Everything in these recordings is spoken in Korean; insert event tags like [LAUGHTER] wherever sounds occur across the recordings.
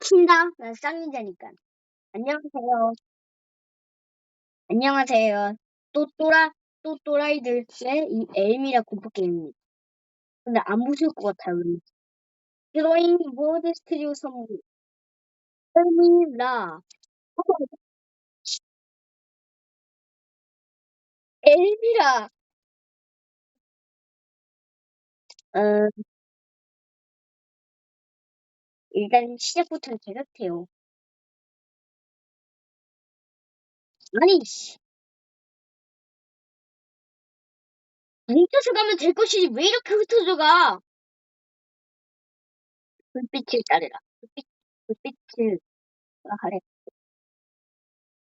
킨다. 난 쌍nin자니까. 안녕하세요. 안녕하세요. 또 또라 또 또라이들의 이 엘미라 공포 게임입니다. 근데 안 보실 것 같아요. 히로인 모드 스튜디오 선물 엘미라 엘미라 [LAUGHS] 어 일단 시작부터는 제가 해요. 아니 씨. 뭉쳐서 가면 될 것이지 왜 이렇게 흩어져 가? 불빛을 따르라. 불빛 불빛을 아, 하래.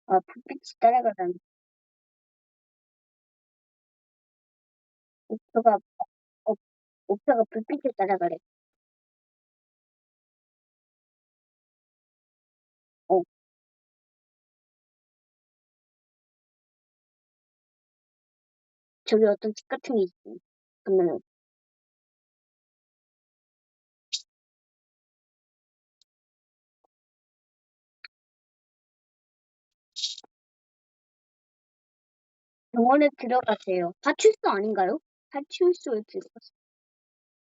아 불빛을 따라가다니. 목표가 어, 목표가 불빛을 따라가래. 저기 어떤 집 같은 게 있어. 그러면은 병원에 들어가세요. 파출소 아닌가요? 파출소에 들어가세요.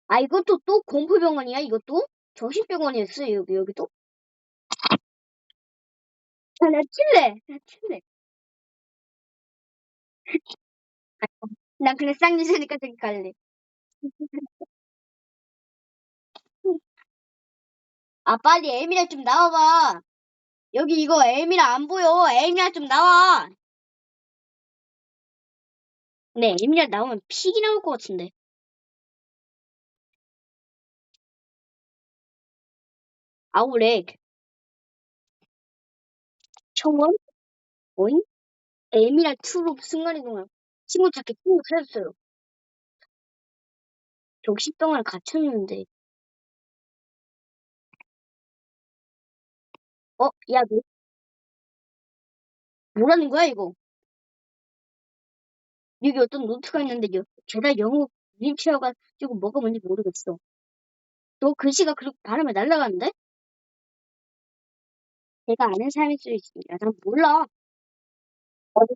아 이것도 또 공포병원이야 이것도? 정신병원이었어 여기 여기도? 아, 나 칠래. 나 칠래. [LAUGHS] 난 그냥 쌍짓하니까 저기 갈래. [LAUGHS] 아 빨리 에미라 좀 나와봐. 여기 이거 에미라 안 보여. 에미라 좀 나와. 네 에미라 나오면 픽이 나올 것 같은데. 아우렉. 청원? 오잉? 에미라 2로 순간이동을 친구 찾기 친구 찾았어요. 정신병원에 갇혔는데. 어? 야, 너 뭐라는 거야, 이거? 여기 어떤 노트가 있는데, 여, 죄다 영어 밀치여가지고 뭐가 뭔지 모르겠어. 너 글씨가 그렇게 발음에 날라가는데? 내가 아는 사람일 수 있습니다. 난 몰라. 어디,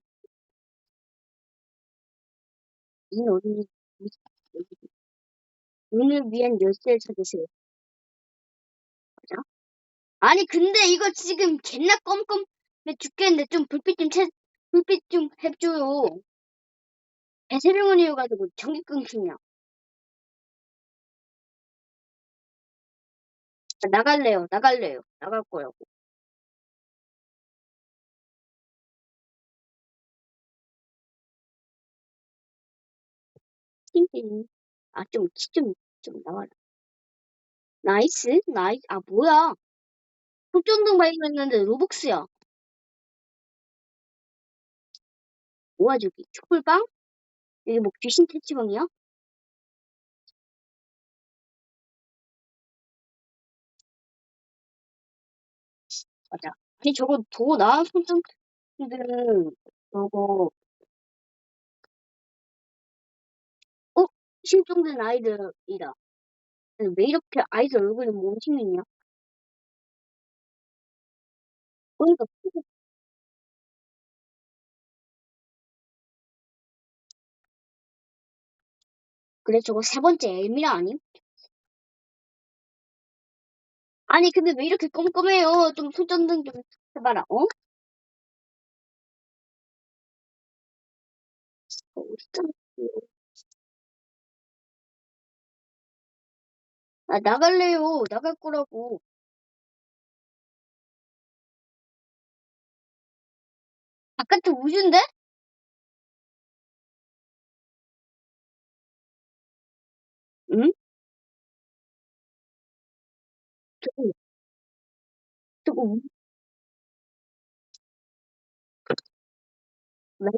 이 어린이, 눈을 위한 열쇠를 찾으세요. 맞아? 아니, 근데 이거 지금 개나 껌껌해 죽겠는데 좀 불빛 좀 채, 불빛 좀 해줘요. 배세병원 이어가지고 전기 끊기냐. 나갈래요, 나갈래요. 나갈 거라고. 띵띵. 아, 좀, 좀, 좀 나와라. 나이스? 나이스? 아, 뭐야. 손전등 발견했는데 로벅스야. 뭐야, 저기. 촛불방? 여기 뭐 귀신 퇴치방이야? 맞아. 아니, 저거 더 나은 손전등들은, 저거, 실종된 아이들이다. 근데 왜 이렇게 아이들 얼굴이 못생겼냐? 그러니까, 그래, 저거 세 번째 엘미라 아님? 아니, 근데 왜 이렇게 껌껌해요? 좀 손전등 좀 해봐라, 어? 어, 아. 아, 나갈래요. 나갈 거라고. 바깥에 우주인데? 응? 저거, 저거, 우- 왜?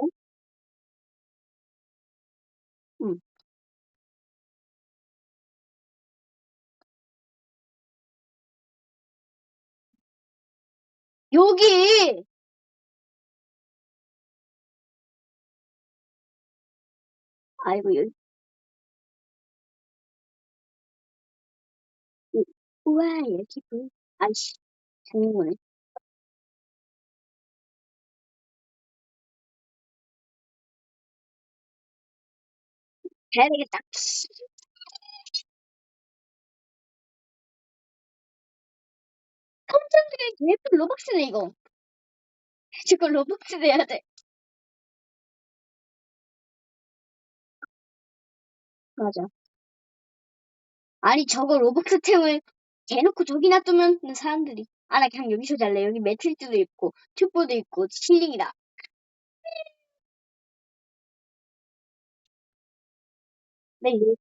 여기! 아이고, 여기, 우- 우와, 여기 뭐. 아이씨, 죽는 거네. 가야 되겠다. 깜짝이야, 예쁜 로벅스네, 이거. 저거 로벅스 내야 돼. 맞아. 아니, 저거 로벅스 템을 대놓고 저기 놔두면 사람들이. 아, 나 그냥 여기서 잘래. 여기 매트리스도 있고, 튜브도 있고, 힐링이다. 네, 요-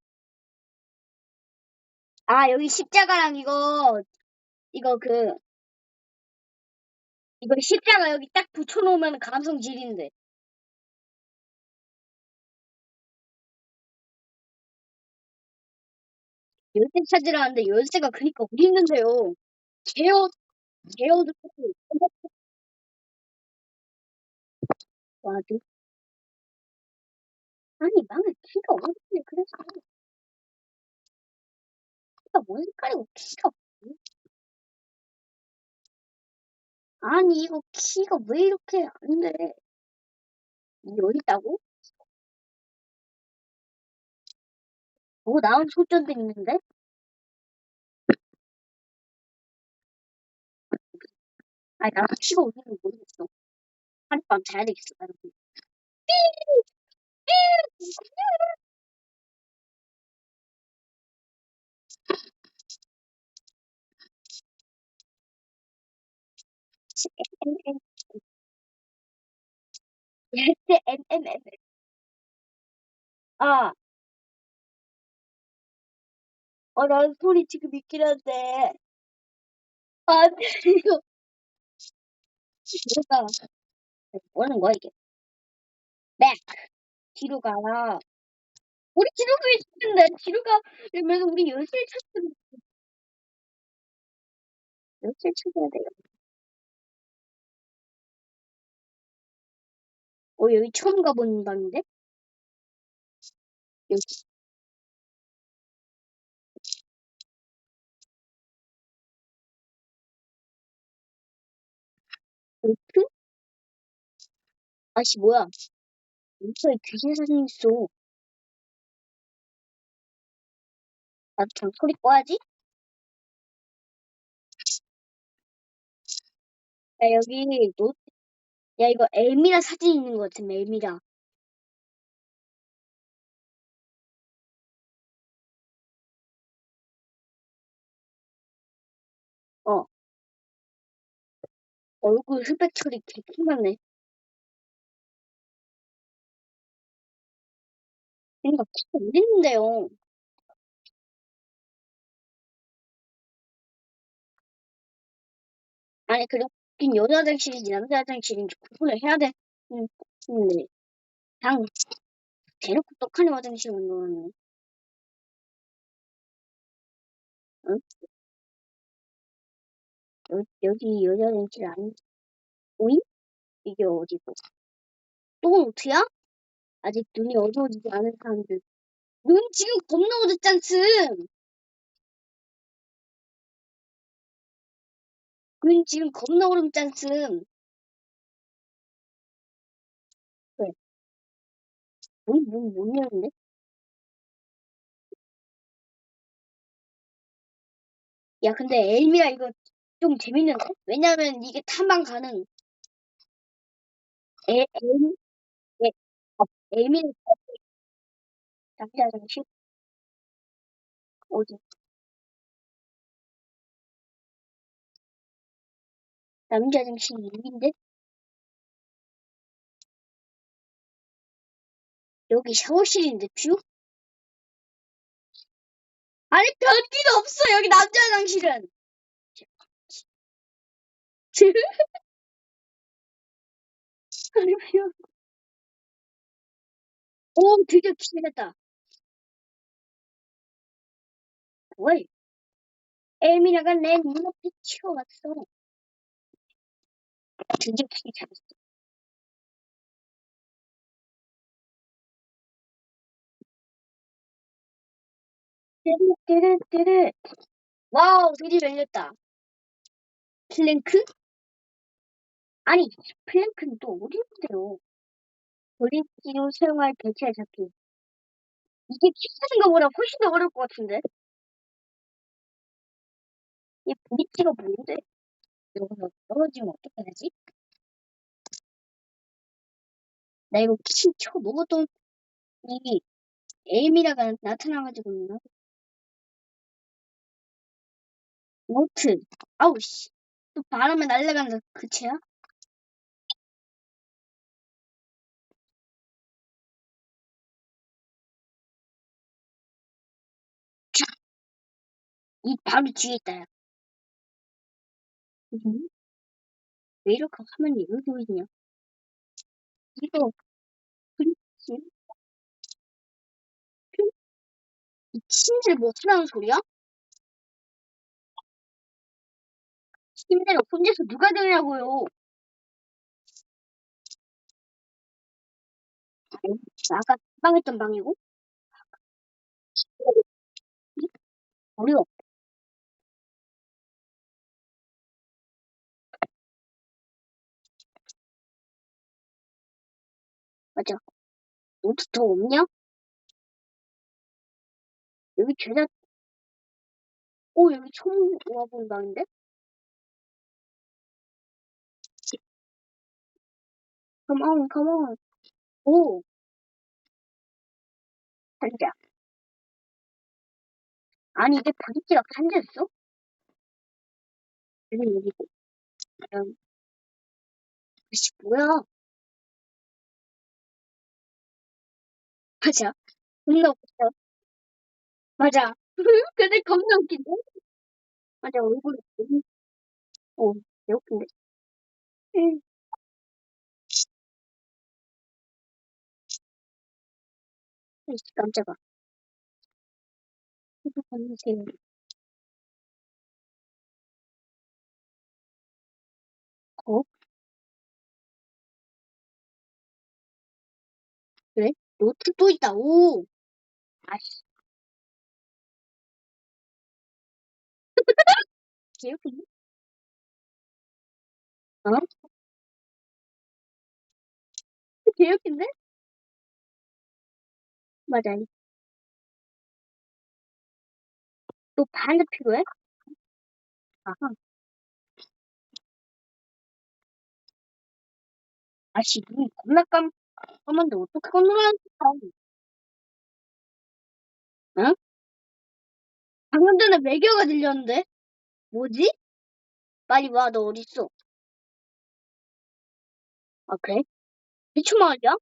아, 여기 십자가랑 이거, 이거 그, 이거 십자가 여기 딱 붙여놓으면 감성 질인데. 열쇠 찾으라는데 열쇠가 그니까 어디 있는데요. 제어, 제어도 [LAUGHS] 와도. 아니, 나는 키가 어딨네. 그래서. 키가 뭔 색깔이고, 키가. 아니, 이거 키가 왜 이렇게 안 돼? 여기 있다고? 뭐, 나온 손전등 있는데? 아니, 나도 키가 어딘지 모르겠어. 하룻밤 자야 되겠어, 나는. 열쇠, MMM. 아, 어, 난 소리 지금 있긴 한데. 아, 이거, 뭐가, 뭐 하는 거야, 이게? 백! 뒤로 가. 우리 뒤로 가 있는데, 뒤로 가. 이러면 우리 열쇠 찾는, 열쇠 찾아야 돼요. 어, 여기 처음 가보는 방인데? 여기, 볼트? 아씨, 뭐야. 인터에 귀신 사진 있어. 나도 참 소리 꺼야지? 야, 여기, 노, 야, 이거 엘미라 사진 있는 것 같은데, 엘미라. 어, 얼굴 흑백 처리 개 심하네. 그러니까 키가 어딨는데요. 아니, 그리고 긴 여자 화장실인지 남자 화장실인지 구분을 해야 돼. 응, 근데, 그냥, 대놓고 떡하니 화장실 운동하네. 응? 여, 여기 여자 화장실 아니, 오잉? 이게 어디고? 또 노트야? 아직 눈이 어두워지지 않은 사람들. 눈 지금 겁나 어둡잖음! 눈 지금 겁나 어둡잖음! 왜? 문, 문, 못 여는데? 야, 근데 엘미야 이거 좀 재밌는데? 왜냐면 이게 탐방 가능. 에, 엘, 에, 어, 엘미, 남자 화장실? 어디? 남자 화장실 여기인데? 여기 샤워실인데, 뷰? 아니, 변기도 없어, 여기 남자 화장실은! [LAUGHS] 아니, 뷰. 오, 드디어 기회했다. 왜? 엘미라가 내 눈앞에 튀어왔어. 드디어 기회 잡았어. 띠르띠르띠르. 와우, 드디어 열렸다. 플랭크? 아니, 플랭크는 또 어디 있는데요? 브릿지로 사용할 대체 잡기. 이게 키스는 거보다 훨씬 더 어려울 것 같은데? 이 브릿지가 뭔데? 여기서 떨어지면 어떻게 되지? 나 이거 키쳐 먹었던 이 에이미라가 나타나가지고 있나? 노트. 아우 씨. 또 바람에 날아가는 그 채야? 이 바로 뒤에 있다. 야. 음? 왜 이렇게 화면이 여기 있냐? 이거 브릿지? 이 침대를 뭐 하라는 소리야? 침대를 혼자서 누가 들냐고요? 아까 빵했던 방이고? 어려워. 맞아. 노트 더 없냐? 여기 죄다, 오, 여기 처음 와본 방인데? Come on, come on. 오, 앉아. 아니, 이게 브릿지가 앉아있어? 여기, 여기고. 그냥, 아씨, 뭐야. 맞아. 겁나 웃겨. 맞아. 근데 겁나 웃긴데? 맞아, 얼굴이, 너무- 어, 개 웃긴데? 응. 아이씨, 깜짝아. [LAUGHS] 이거 건너세요. 노트 또 있다. 오! 아씨, 개 웃긴데? 어? [LAUGHS] 개 웃긴데? 맞아. 또 반대 필요해? 아하. 아씨, 눈이 겁나 깜, 까만데 어떻게 건너라는 거야? 응? 방금 전에 매겨가 들렸는데? 뭐지? 빨리 와, 너 어딨어? 아, 그래? 대충 말이야?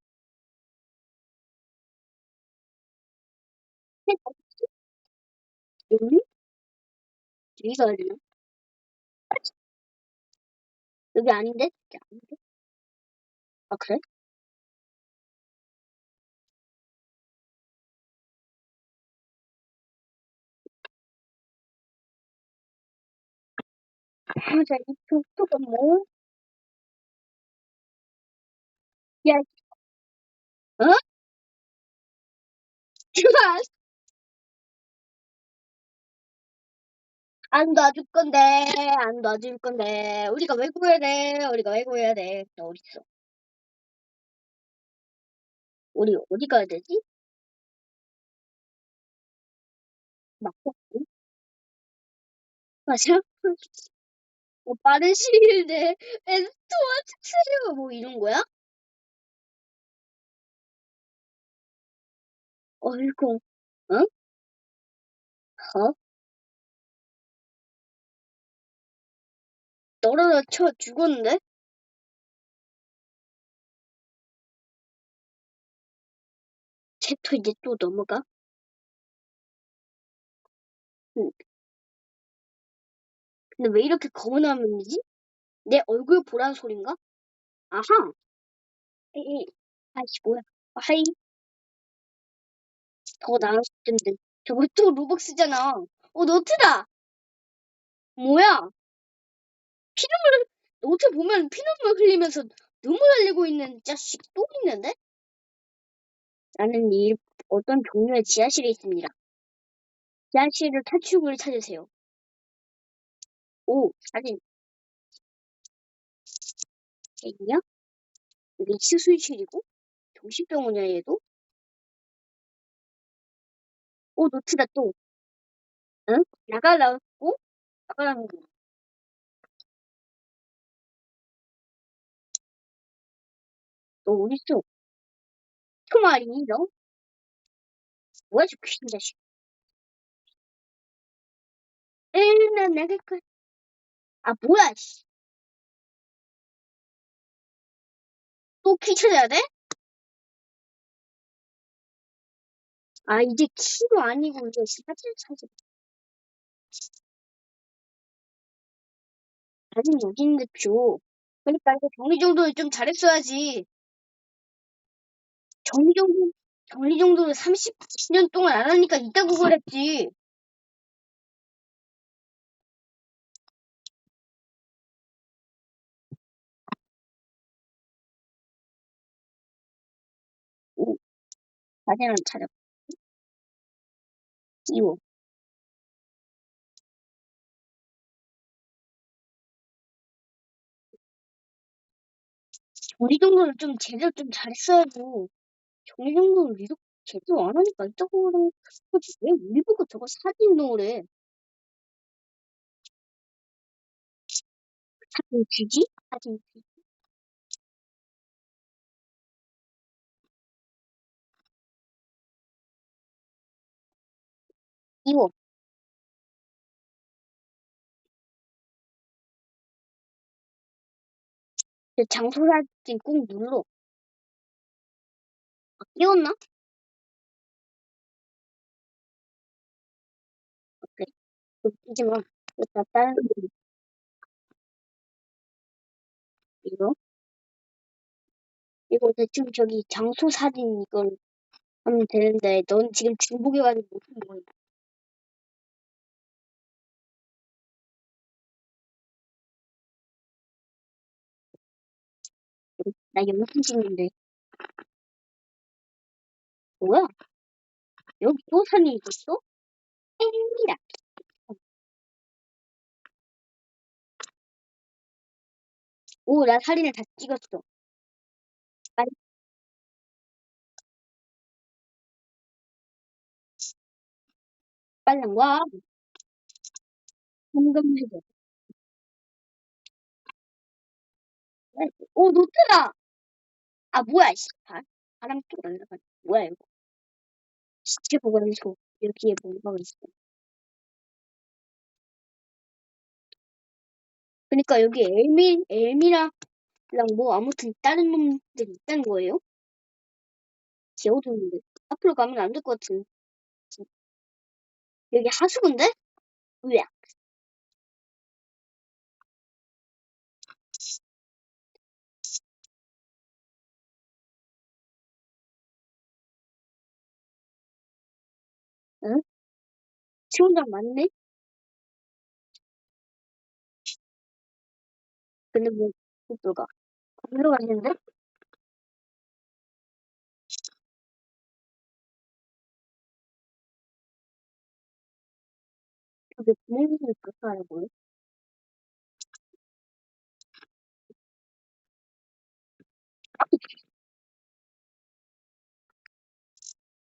여기? 여기가 어디야? 여기 아닌데? 진짜 아닌데? 아, 그래? 맞아, 이 독도가 뭐? 야, 어? 그만! 안 놔줄 건데, 안 놔줄 건데. 우리가 왜 구해야 돼? 우리가 왜 구해야 돼? 너 어딨어? 우리 어디 가야 되지? 맞고? 맞아? [LAUGHS] 뭐 빠른 시일 내에 에스토와 특수리가 뭐 이런 거야? 어이구, 응? 어? 떨어져 쳐 죽었는데? 챕터 이제 또 넘어가? 응. 근데 왜 이렇게 검은 화면이지? 내 얼굴 보란 소린가? 아하! 에이, 아이씨, 뭐야. 아이, 더 나을 텐데. 저거 또 로벅스잖아. 어, 노트다! 뭐야? 피눈물, 노트 보면 피눈물 흘리면서 눈물 흘리고 있는 자식 또 있는데? 나는 이 어떤 종류의 지하실에 있습니다. 지하실을 탈출구를 찾으세요. 오, 사진. 있냐? 여기 수술실이고 정신병원이야 얘도. 오 노트다 또. 응? 나가라고? 나가라는 거. 너 어딨어? 토마리 너? 뭐야 저 귀신 자식. 에이 나 나갈 거야. 아 뭐야 씨. 또 키 찾아야 돼? 아 이제 키도 아니고 이제 사진 찾아. 사진 여기 있는데 표. 그러니까 이거 정리정돈을 좀 잘했어야지. 정리정돈 정리정돈을 30년 동안 안 하니까 이따구 그랬지. 사진을 찾아. 이거. 정리정돈을 좀 제대로 좀 잘했어야지. 정리정돈을 이렇게 제대로 안 하니까 이따구 그런 거지. 왜 우리 보고 저거 사진 넣으래? 사진 주지? 사진 주지? 그 장소 사진 꾹 눌러. 아, 끼웠나? 그래. 웃기지 마. 일단 다른 거 이거. 이거 대충 저기 장소 사진 이걸 하면 되는데 넌 지금 중복해가지고 못한 거야. 나 영상 찍는데. 뭐야? 여기 또 사진이 있었어? 땡이다. 오, 나 사진을 다 찍었어. 빨리. 빨리 와. 현금해줘. 오, 노트다! 아, 뭐야, 씨. 바, 바람 또 날라가. 뭐야, 이거. 시체 보관소. 여기에 뭐가 있어. 그니까 여기 엘미, 엘미랑 뭐 아무튼 다른 놈들이 있다는 거예요? 기어도는데 앞으로 가면 안 될 것 같은. 여기 하수구인데? 으악. 응? 수영장 맞네? 근데 뭐, 못 들어가. 안 들어가시는데? 저기 구멍을 깎아라고요?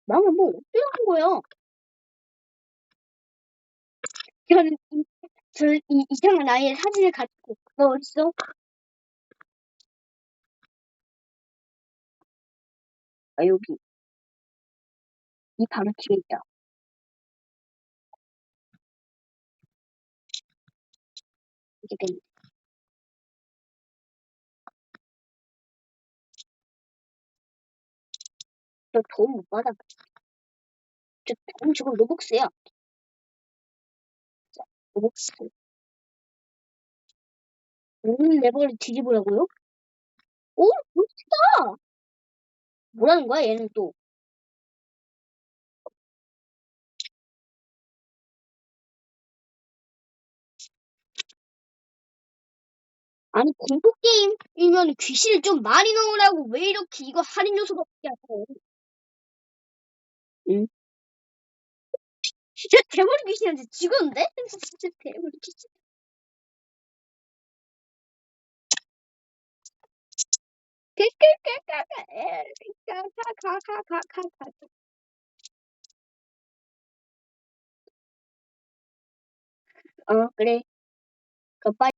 나는 뭐, 어떻게 한 거야? 저는, 이, 저는 이 이상한 아이의 사진을 가지고, 너 어딨어? 아, 여기. 이 바로 뒤에 있다. 이게 된. 저 도움 못 받아. 저 도움 지금 로벅스야. 자, 로벅스. 음, 레버를 뒤집으라고요? 오, 멋지다! 뭐라는 거야, 얘는 또. 아니, 공포게임이면 귀신을 좀 많이 넣으라고 왜 이렇게 이거 할인 요소밖에 안 해? 응? 진짜 대머리 귀신한테 죽었는데? 진짜 대머리 귀신. 어 그래 그빠